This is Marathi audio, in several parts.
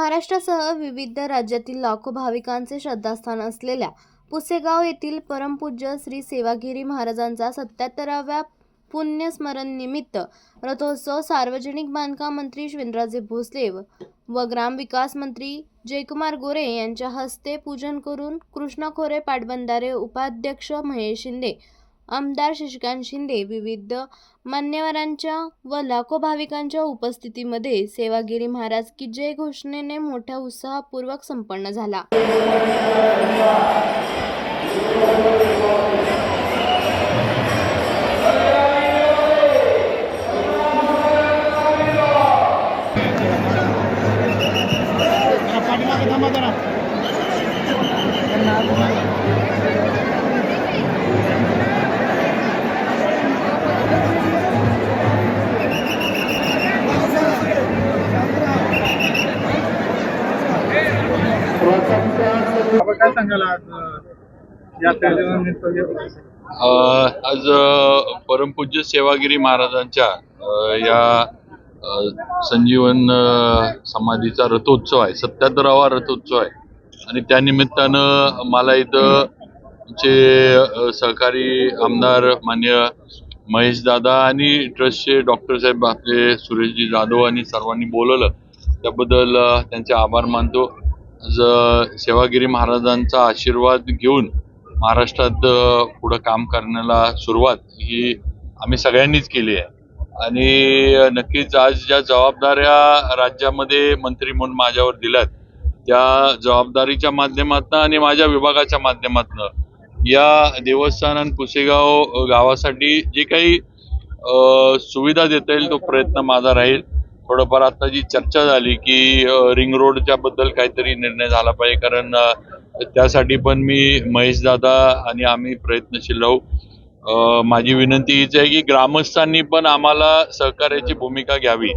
महाराष्ट्रासह विविध राज्यातील लाखो भाविकांचे श्रद्धास्थान असलेल्या पुसेगाव येथील परमपूज्य श्री सेवागिरी महाराजांचा सत्याहत्तराव्या पुण्यस्मरण निमित्त रथोत्सव सार्वजनिक बांधकाम मंत्री शिवेंद्रराजे भोसले व- व ग्रामविकास मंत्री जयकुमार गोरे यांच्या हस्ते पूजन करून कृष्णा खोरे पाटबंधारे उपाध्यक्ष महेश शिंदे आमदार शशिकांत शिंदे विविध मान्यवरांच्या व लाखो भाविकांच्या उपस्थितीमध्ये सेवागिरी महाराज की जय घोषणेने मोठ्या उत्साहपूर्वक संपन्न झाला. काय सांगाल आज अं, आज परमपूज्य सेवागिरी महाराजांच्या या संजीवन समाधीचा रथोत्सव आहे सत्याहत्तरावा रथोत्सव आहे. आणि त्या निमित्तानं मला इथं चे सहकारी आमदार मान्य महेश दादा आणि ट्रस्टचे डॉक्टर साहेब आपले सुरेशजी जाधव आणि सर्वांनी बोलवलं. त्याबद्दल त्यांचे आभार मानतो. ज सेवागिरी महाराजांचा आशीर्वाद घेऊन महाराष्ट्रात पुढं काम करण्याला सुरुवात ही आम्ही सगळ्यांनीच केली आहे. आणि नक्कीच आज ज्या जबाबदाऱ्या राज्यामध्ये मंत्री म्हणून माझ्यावर दिल्यात त्या जबाबदारीच्या माध्यमातून आणि माझ्या विभागाच्या माध्यमातून या देवस्थान आणि पुसेगाव गावासाठी जे काही सुविधा देता येईल तो प्रयत्न माझा राहील. थोडंफार आता जी चर्चा झाली की रिंग रोडच्या बद्दल काहीतरी निर्णय झाला पाहिजे. कारण त्यासाठी पण मी महेश दादा आणि आम्ही प्रयत्नशील राहू. माझी विनंती हीच आहे की ग्रामस्थांनी पण आम्हाला सहकार्याची भूमिका घ्यावी.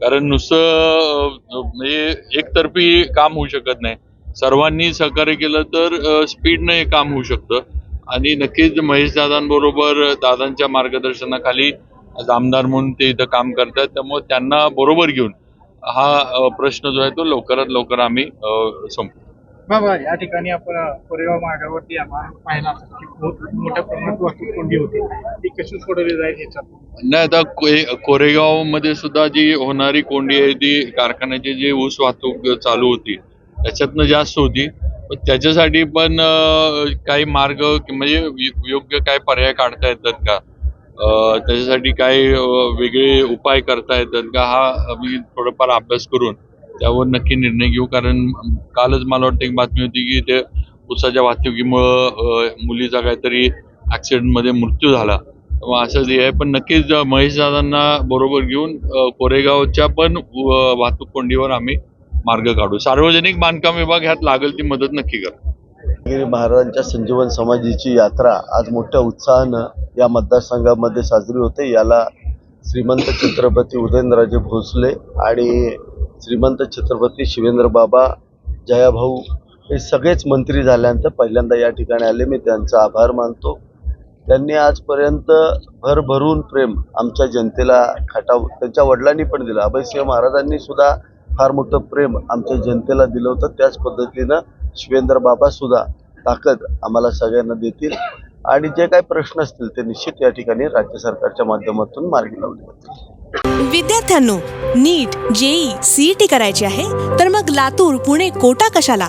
कारण नुसतं म्हणजे एकतर्फी काम होऊ शकत नाही. सर्वांनी सहकार्य केलं तर स्पीडनं हे काम होऊ शकतं. आणि नक्कीच महेश दादांबरोबर दादांच्या मार्गदर्शनाखाली आज आमदार म्हणून ते इथं काम करतात त्यामुळे त्यांना बरोबर घेऊन हा प्रश्न जो आहे तो लवकरात लवकर आम्ही संपू बाबा या ठिकाणी आपण कोरेगाव मार्गावरती आम्हाला मोठ्या प्रमाणात वाहतूक कोंडी होती. ती कशी सोडवली जाईल ह्याच्यात नाही आता कोरेगावमध्ये सुद्धा जी होणारी कोंडी आहे ती कारखान्याची जी ऊस वाहतूक चालू होती त्याच्यातनं जास्त होती. त्याच्यासाठी पण काही मार्ग म्हणजे योग्य काय पर्याय काढता येतात का? त्याच्यासाठी काही वेगळे उपाय करता येतात का हा आम्ही थोडंफार अभ्यास करून त्यावर नक्की निर्णय घेऊ. कारण कालच मला वाटतं एक बातमी होती की ते उसाच्या वाहतुकीमुळं मुलीचा काहीतरी ॲक्सिडेंटमध्ये मृत्यू झाला. मग हे आहे. पण नक्कीच महेश दादांना बरोबर घेऊन कोरेगावच्या पण वाहतूक कोंडीवर आम्ही मार्ग काढू. सार्वजनिक बांधकाम विभाग ह्यात लागेल ती मदत नक्की करा. गिरी महाराजांच्या संजीवन समाधीची यात्रा आज मोठ्या उत्साहानं या मतदारसंघामध्ये साजरी होते. याला श्रीमंत छत्रपती उदयनराजे भोसले आणि श्रीमंत छत्रपती शिवेंद्र बाबा जयाभाऊ हे सगळेच मंत्री झाल्यानंतर पहिल्यांदा या ठिकाणी आले. मी त्यांचा आभार मानतो. त्यांनी आजपर्यंत भरभरून प्रेम आमच्या जनतेला खटाव त्यांच्या वडिलांनी पण दिलं. अभयसिंह महाराजांनी सुद्धा फार मोठं प्रेम आमच्या जनतेला दिलं होतं. त्याच पद्धतीनं शिवेंद्र बाबा सुद्धा ताकद आम्हाला सगळ्यांना देतील. आणि जे काही प्रश्न असतील ते निश्चित या ठिकाणी राज्य सरकारच्या माध्यमातून मार्गी लावले जातील. विद्यार्थ्यांनो नीट जेई सीईटी करायची आहे तर मग लातूर पुणे कोटा कशाला?